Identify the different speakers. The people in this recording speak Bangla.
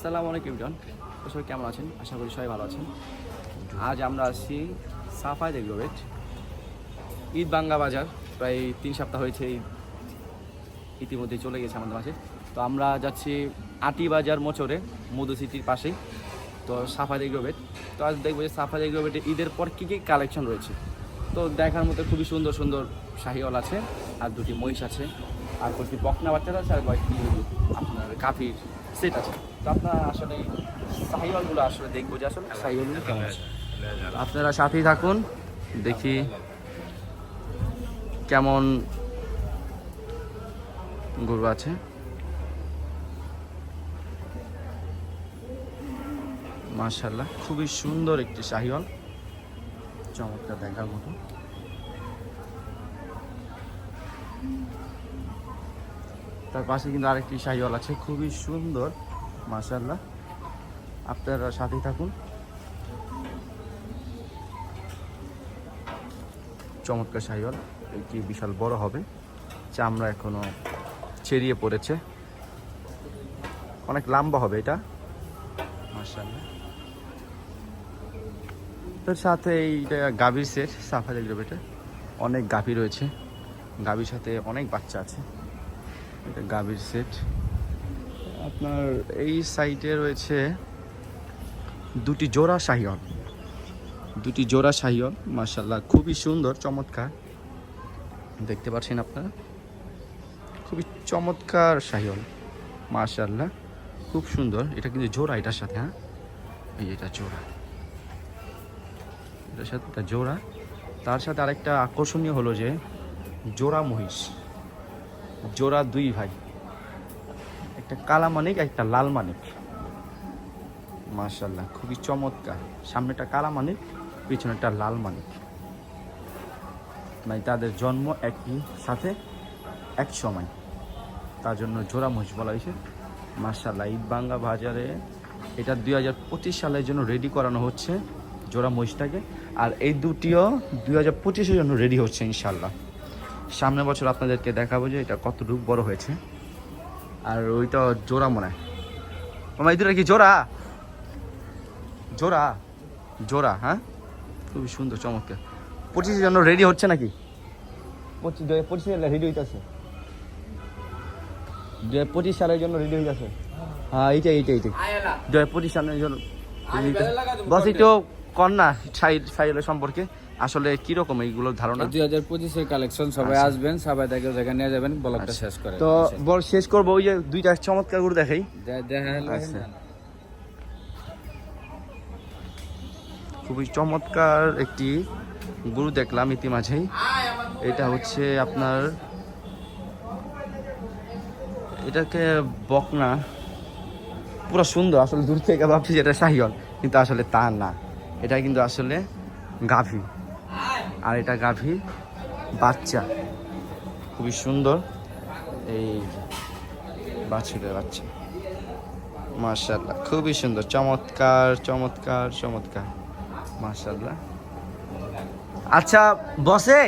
Speaker 1: আসসালামু আলাইকুম জন সবাই কেমন আছেন? আশা করি সবাই ভালো আছেন। আজ আমরা আসছি সাফাই রেগুলেট ঈদ বাঙ্গা বাজার, প্রায় তিন সপ্তাহ হয়েছে ইতিমধ্যে চলে গেছে আমাদের মাঝে। তো আমরা যাচ্ছি আটি বাজার মোচরে মধু সিটির পাশেই। তো সাফাই এগ্রোভেট তো আজ দেখব যে সাফাই এগ্রোভেটে ঈদের পর কী কী কালেকশন রয়েছে। তো দেখার মতো খুবই সুন্দর সুন্দর শাহিওয়াল আছে, আর দুটি মহিষ আছে। আর বলছি, বকনা বাচ্চারা আছে আর কয়েকটি আপনার কাফির সেট আছে। তো আপনারা আসলে এই শাহিওয়ালগুলো আসলে দেখব যে আসলে শাহিওয়ালগুলো কেমন আছে। আপনারা সাথেই থাকুন, দেখি কেমন গরু আছে। মার্শাল্লাহ খুবই সুন্দর একটি শাহিওয়াল চমৎকার দেখার মতো। তার পাশে কিন্তু আরেকটি শাহিওয়াল আছে, খুবই সুন্দর মার্শাল্লাহ আপনারা সাথেই থাকুন। চমৎকার শাহিওয়াল এটি বিশাল বড় হবে, চামড়া এখনও ছেড়িয়ে পড়েছে। অনেক লম্বা হবে এটা মার্শাল্লাহ তার সাথে এইটা গাভীর সেট সাফা দেখবে এটা। অনেক গাভী রয়েছে। গাভীর সাথে অনেক বাচ্চা আছে। এটা গাভীর সেট আপনার এই সাইডে রয়েছে দুটি জোড়া শাহিওয়াল দুটি জোড়া শাহিওয়াল মার্শাল্লাহ খুবই সুন্দর, চমৎকার। দেখতে পাচ্ছেন আপনারা? খুবই চমৎকার শাহিওয়াল মার্শাল্লাহ খুব সুন্দর। এটা কিন্তু জোড়া, এটার সাথে হ্যাঁ? এই এটা জোড়া। এটার সাথে জোড়া। তার সাথে আরেকটা আকর্ষণীয় হলো যে জোড়া মহিষ। জোড়া দুই ভাই। একটা কালা মানিক একটা লাল মানিক। মার্শাল্লাহ খুবই চমৎকার। সামনেটা কালা মানিক পিছনেটা লাল মানিক। মানে তাদের জন্ম একই সাথে এক সময়। তার জন্য জোড়া মহিষ বলা হয়েছে। মার্শাল্লাহ ঈদবাঙ্গা বাজারে এটা দুই হাজার পঁচিশ সালের জন্য রেডি করানো হচ্ছে জোড়া মহিষটাকে। আর এই দুটিও দুই হাজার পঁচিশের জন্য রেডি হচ্ছে ইনশাল্লাহ সামনের বছর আপনাদেরকে দেখাবো যে এটা কতটুকু বড় হয়েছে। আর ওইটা জোড়া মনে হয়। দুটা কি জোড়া? জোড়া? জোড়া হ্যাঁ? খুবই সুন্দর চমৎকার। পঁচিশের জন্য রেডি হচ্ছে নাকি? পঁচিশ পঁচিশে রেডি হইতেছে। দু হাজার পঁচিশ সালের জন্য রেডি হয়ে গেছে হ্যাঁ এইটাই এইটাই এইটাই। দু হাজার পঁচিশ সালের জন্য হইতাছে। বস একটু কন্যা সাইড সাইডের সম্পর্কে আসলে কীরকম এইগুলোর ধারণা?
Speaker 2: দুই হাজার পঁচিশের কালেকশন সবাই আসবেন সবাই দেখে জায়গায় নিয়ে যাবেন ব্লগটা শেষ করে।
Speaker 1: তো বল শেষ করব ওই যে দুইটা চমৎকার গরু দেখাই। আচ্ছা। খুবই চমৎকার একটি গরু দেখলাম ইতিমাঝেই। এটা হচ্ছে আপনার এটাকে বকনা। পুরো সুন্দর আসলে দূর থেকে ভাবছি যে এটা শাহিওয়াল কিন্তু আসলে তা না। এটা কিন্তু আসলে গাভী। আর এটা গাভী বাচ্চা। খুবই সুন্দর এই বাছুরের বাচ্চা। মার্শাল্লাহ খুবই সুন্দর, চমৎকার চমৎকার চমৎকার। মার্শাল্লাহ আচ্ছা বসে?